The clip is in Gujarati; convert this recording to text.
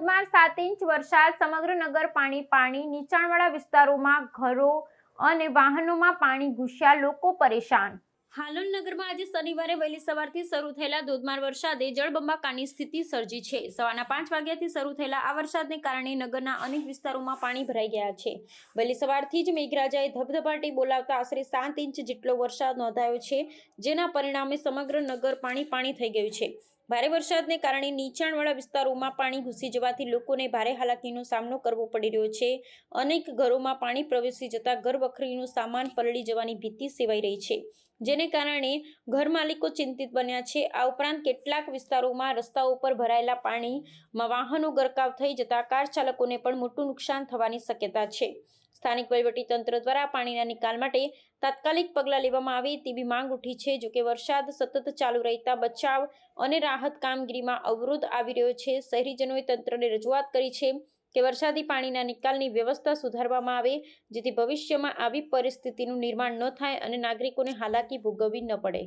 સાત ઇંચ વરસાદ સમગ્ર નગર પાણી પાણી નીચાણવાળા વિસ્તારોમાં ઘરો અને વાહનોમાં પાણી ઘૂસ્યા લોકો પરેશાન. હાલોલ નગરમાં આજે શનિવારે વહેલી સવારથી શરૂ થયેલા ધોધમાર વરસાદે જળબંબાકારની સ્થિતિ સર્જી છે. સવારના પાંચ વાગ્યાથી શરૂ થયેલા આ વરસાદને કારણે નગરના અનેક વિસ્તારોમાં પાણી ભરાઈ ગયા છે. વહેલી સવારથી જ મેઘરાજાએ ધબધબાટી બોલાવતા આશરે સાત ઇંચ જેટલો વરસાદ નોંધાયો છે, જેના પરિણામે સમગ્ર નગર પાણી પાણી થઈ ગયું છે. ભારે વરસાદને કારણે નીચાણવાળા વિસ્તારોમાં પાણી ઘૂસી જવાથી લોકોને ભારે હાલાકીનો સામનો કરવો પડી રહ્યો છે. અનેક ઘરોમાં પાણી પ્રવેશી જતા ઘરવખરીનું સામાન પલળી જવાની ભીતિ સેવાઈ રહી છે, જેને કારણે ઘર માલિકો ચિંતિત બન્યા છે. આ ઉપરાંત કેટલાક વિસ્તારોમાં રસ્તાઓ પર ભરાયેલા પાણીમાં વાહનો ગરકાવ થઈ જતા કાર ચાલકોને પણ મોટું નુકસાન થવાની શક્યતા છે. સ્થાનિક તંત્ર દ્વારા પાણીના નિકાલ માટે તાત્કાલિક પગલાં લેવામાં આવે તેવી માંગ ઉઠી છે. જોકે વરસાદ સતત ચાલુ રહેતા બચાવ અને રાહત કામગીરીમાં અવરોધ આવી રહ્યો છે. શહેરીજનોએ તંત્રને રજૂઆત કરી છે કે વરસાદી પાણીના નિકાલની વ્યવસ્થા સુધારવામાં આવે, જેથી ભવિષ્યમાં આવી પરિસ્થિતિનું નિર્માણ ન થાય અને નાગરિકોને હાલાકી ભોગવવી ન પડે.